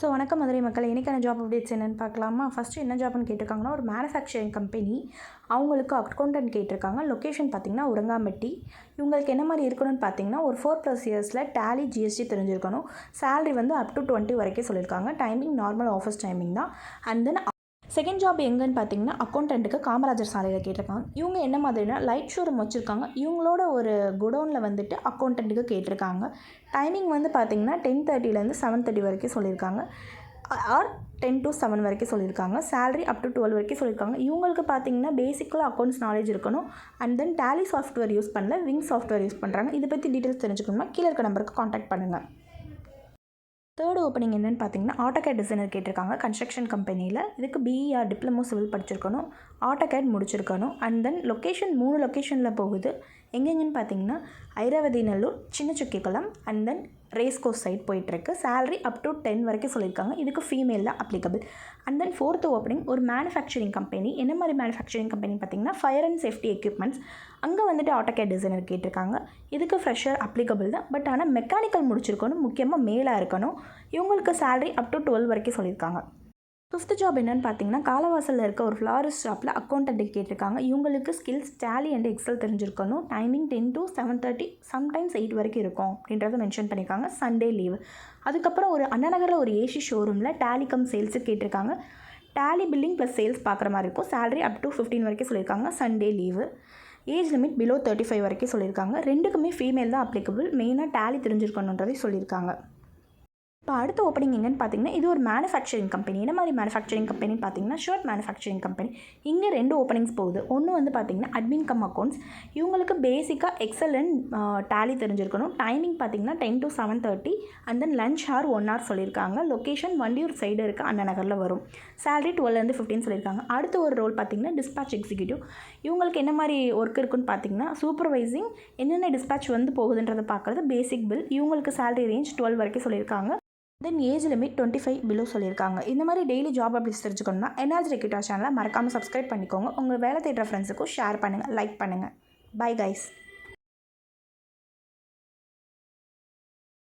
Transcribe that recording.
So வணக்கம் மதுரை மக்கள். இன்றைக்கான ஜாப் அப்டேட்ஸ் என்னென்னு பார்க்கலாமா? ஃபஸ்ட்டு என்ன ஜாப்னு கேட்டிருக்காங்கன்னா ஒரு மேனுஃபேக்சரிங் கம்பெனி அவங்களுக்கு அக்கௌண்டன்ட் கேட்டிருக்காங்க. லொக்கேஷன் பார்த்திங்கன்னா உரங்காம்பட்டி. இவங்களுக்கு என்ன மாதிரி இருக்கணும்னு பார்த்தீங்கன்னா ஒரு ஃபோர் ப்ளஸ் இயர்ஸில் டேலி ஜிஎஸ்டி தெரிஞ்சிருக்கணும். சேலரி வந்து அப் டு டுவெண்ட்டி வரைக்கும் சொல்லியிருக்காங்க. டைமிங் நார்மல் ஆஃபீஸ் டைமிங் தான். அண்ட் தென் செகண்ட் ஜாப் எங்கன்னு பார்த்தீங்கன்னா அக்கௌண்டண்ட்டுக்கு காமராஜர் சாலையில் கேட்டிருக்காங்க. இவங்க என்ன மாதிரினா லைட் ஷோரூம் வச்சுருக்காங்க. இவங்களோட ஒரு குடோனில் வந்துட்டு அக்கௌண்டண்ட்டுக்கு கேட்டிருக்காங்க. டைமிங் வந்து பார்த்தீங்கன்னா டென் தேர்ட்டிலேருந்து செவன் தேர்ட்டி வரைக்கும் சொல்லியிருக்காங்க. ஆர் டென் டு செவன் வரைக்கும் சொல்லியிருக்காங்க. சேலரி அப் டு டுவெல் வரைக்கும் சொல்லியிருக்காங்க. இவங்களுக்கு பார்த்தீங்கன்னா பேசிக்கலாக அக்கௌண்ட்ஸ் நாலேஜ் இருக்கணும். And then Tally software use பண்ணல விங் சாஃப்ட்வேர் யூஸ் பண்ணுறாங்க இதை பற்றி டீட்டெயில்ஸ் தெரிஞ்சுக்கணும்னா கீழே இருக்க நம்பருக்கு காண்டாக்ட் பண்ணுங்கள் தேர்ட் ஓப்பனிங் என்னென்னு பார்த்தீங்கன்னா ஆட்டோகேட் டிசைனர் கேட்டிருக்காங்க. கன்ஸ்ட்ரக்ஷன் கம்பெனியில் இதுக்கு B E or diploma civil படிச்சிருக்கணும். ஆட்டோகேட் முடிச்சிருக்கணும். அண்ட் தென் லொக்கேஷன் மூணு லொக்கேஷனில் போகுது. எங்கெங்கன்னு பார்த்தீங்கன்னா ஐராவதி நல்லூர் சின்ன Chukkikulam and then race course side போயிட்டுருக்கு. சேலரி அப் டு டென் வரைக்கும் சொல்லியிருக்காங்க. இதுக்கு ஃபீமேல் தான் applicable and then fourth opening ஒரு மேனுஃபேக்சரிங் கம்பெனி என்ன மாதிரி மேனுஃபேக்சரிங் கம்பெனி பார்த்தீங்கன்னா ஃபயர் அண்ட் சேஃப்டி எக்யூப்மெண்ட்ஸ் அங்கே வந்துட்டு ஆட்டோகேட் டிசைனர் கேட்டிருக்காங்க. இதுக்கு ஃப்ரெஷர் அப்ளிகபிள் தான். பட் ஆனால் மெக்கானிக்கல் முடிச்சிருக்கணும் முக்கியமாக மேலாக இருக்கணும். இவங்களுக்கு சேலரி அப் டு டுவெல் வரைக்கும் சொல்லியிருக்காங்க. ஃபிஃப்த் ஜாப் என்னன்னு பார்த்தீங்கன்னா காலவாசலில் இருக்க ஒரு ஃப்ளாரிஸ்ட் ஷாப்பில் அக்கௌண்டன்ட் கேட்டிருக்காங்க. இவங்களுக்கு ஸ்கில்ஸ் டேலி அண்ட் எக்ஸல் தெரிஞ்சிருக்கணும். Timing ten to seven thirty sometimes eight வரைக்கும் இருக்கும் அப்படின்றத மென்ஷன் பண்ணியிருக்காங்க சண்டே லீவ் அதுக்கப்புறம் ஒரு அண்ணாநகரில் ஒரு ஏசி ஷோரூமில் டேலிகம் சேல்ஸு கேட்டிருக்காங்க. டேலி பில்லிங் ப்ளஸ் சேல்ஸ் பார்க்குற மாதிரி இருக்கும். சேலரி அப் டு ஃபிஃப்டீன் வரைக்கும் சொல்லியிருக்காங்க. Sunday leave age limit below thirty five வரைக்கும் சொல்லியிருக்காங்க. ரெண்டுக்குமே ஃபீமேல் தான் அப்ளிகபிள் மெயினாக டேலி தெரிஞ்சிருக்கணுன்றதை சொல்லியிருக்காங்க. இப்போ அடுத்த ஓப்பனிங் எங்கன்னு பார்த்தீங்கன்னா இது ஒரு மேனுஃபேக்சரிங் கம்பெனி என்ன மாதிரி மேனுஃபேக்சரிங் கம்பெனின்னு பார்த்தீங்கன்னா ஷர்ட் மேனுஃபேக்சரிங் கம்பெனி இங்கே ரெண்டு ஓப்பனிங்ஸ் போகுது. ஒன்று வந்து பார்த்தீங்கன்னா அட்மின் கம் அக்கௌண்ட்ஸ் இவங்களுக்கு பேசிக்காக எக்ஸல் அண்ட் டேலி தெரிஞ்சிருக்கணும். டைமிங் பார்த்தீங்கன்னா ten to seven thirty and then lunch hour one hour சொல்லியிருக்காங்க. லொக்கேஷன் வண்டியூர் சைடு இருக்க. அண்ணா நகரில் வரும். சேலரி டுவெல்லேருந்து ஃபிஃப்டின் சொல்லியிருக்காங்க. அடுத்த ஒரு ரோல் பார்த்தீங்கன்னா டிஸ்பேச் எக்ஸிக்யூட்டிவ் இவங்களுக்கு என்ன மாதிரி ஒர்க் இருக்குன்னு பார்த்தீங்கன்னா சூப்பர்வைசிங் என்னென்ன டிஸ்பேச் வந்து போகுதுன்றதை பார்க்குறது பேசிக் பில் இவங்களுக்கு சேலரி ரேஞ்ச் டுவெல் வரைக்கும் சொல்லியிருக்காங்க. Then age limit twenty five below சொல்லியிருக்காங்க. இந்த மாதிரி டெய்லி ஜாப் அப்டேட்ஸ் தெரிஞ்சுக்கணும்னா என்ஆர்ஜி ரெக்யூட்டா சேனலை மறக்காமல் சப்ஸ்கிரைப் பண்ணிக்கோங்க. உங்கள் வேலை தேடுற ஃப்ரெண்ட்ஸுக்கும் ஷேர் பண்ணுங்கள் லைக் பண்ணுங்கள் பை கைஸ்